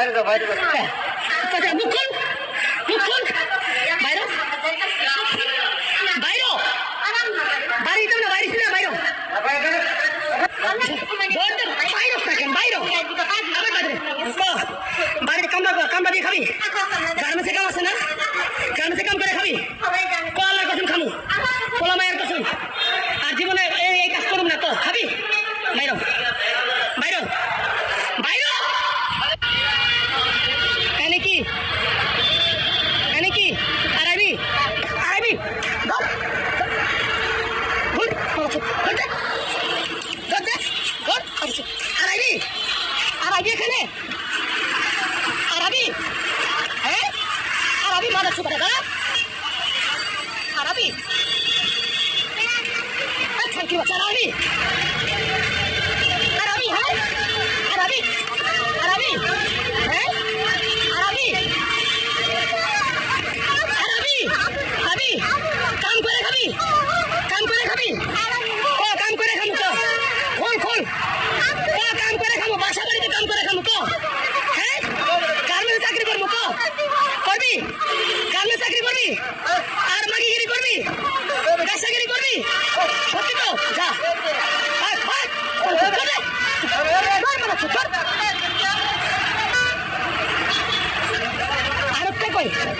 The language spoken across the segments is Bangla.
বাইরে বাইরে দাও বাইরে দাও কোথায় মুখ খোল মুখ খোল বাইরো বাইরো বাড়ি তো না বাইরে ছিল বাইরো বলতে বাইরো থাকেন বাইরো আবার বাদরে বাড়িতে কামড়া কামড়া দিয়ে খাবি গার্মেন্টসে কাম আছে না গার্মেন্টসে কাম করে খাবি কলার কসম খামু পোলা মায়ের কসম আর জীবনে এই এই কাজ করুম না তো খাবি বাইরো বাইরো বাইরো এনে কি এনে কি আরাবি আরাবি ধর ধর ধর ধর ধর ধর আরাবি আরাবি এখানে? আরাবি হ্যাঁ? আরাবি মাদা ছুপারে দাঁড়া আরাবি আচ্ছা কি ইউ আরাবি আরাবি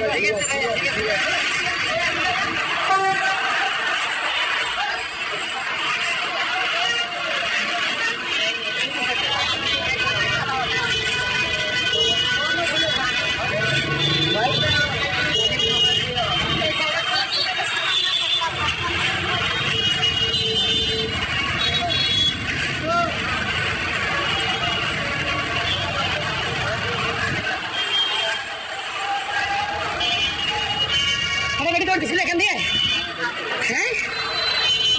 কই হাঁটাহাঁটি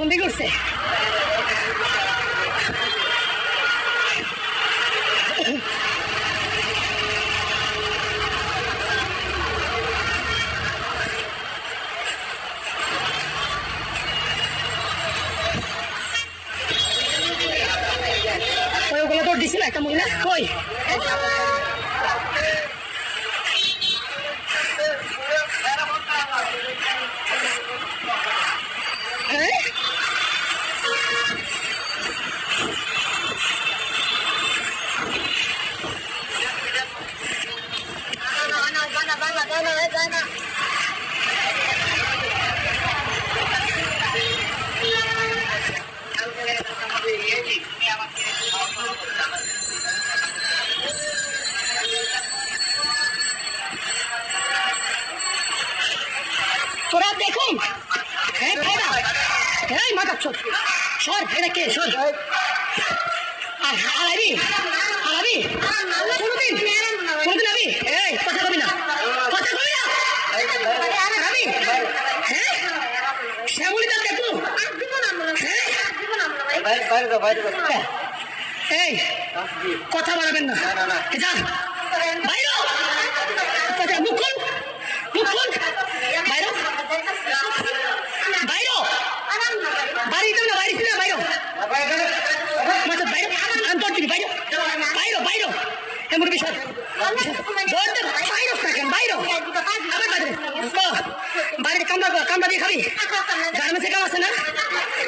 উঠছে ওই ওগুলো তো দিছিল একটা মহিলা। কই? তোরা দেখুন হ্যাঁ খাইরা হ্যাঁ মাথা ছোট সর এটা কে সর। আর হারাবি হারাবি কোনদিন কোনদিন আবি এই কথা কবি না। কথা কবি না। হারাবি হ্যাঁ? শ্যামলি দাঁত দেখু। হ্যাঁ? এই কথা বাড়াবেন না। না, না। এ যা। বাইরো কথা মুখ মুখ খোল বাইরো বাইরো বাড়িতে না বাড়ি ছিল বাইরো মাথা বাইরো আমি তোর দিবি বাইরো বাইরো বাইরো এমন বিষয় বলতে বাইরো থাকেন বাইরো। আবার বাদরে বাড়িতে কামড়া কামড়া দিয়ে খাবি? গার্মেন্টসে কাম আছে না?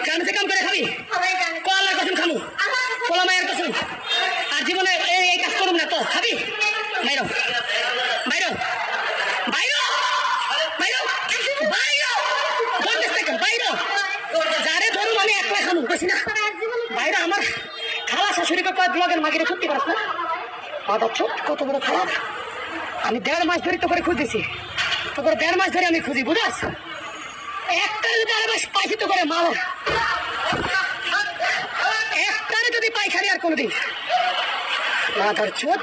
গার্মেন্টসে কাম করে খাবি? কলার কসম খামু। পোলা মায়ের কসম। আর জীবনে এই কাজ করুম না তো খাবি? বাইরো। বাইরো। বাইরো। বাইরো। বাইরো। বলতে থাকেন বাইরো। যারে ধরুন আমি একলা খামু বুঝছি না। বাইরে আমার খাওয়া শাশুড়িকে কয়, ব্লগের মাগিরে সত্যি পারস না? মাথা ছোট কত বড় খারাপ আমি দেড় মাস ধরে তোকে খুঁজেছি তোকে দেড় মাস ধরে আমি খুঁজি, বুঝাস? একটা যদি আরে মাস পাইছি তো করে মাল একটারে যদি পাইখানি আর কোনোদিন। মাথার চোট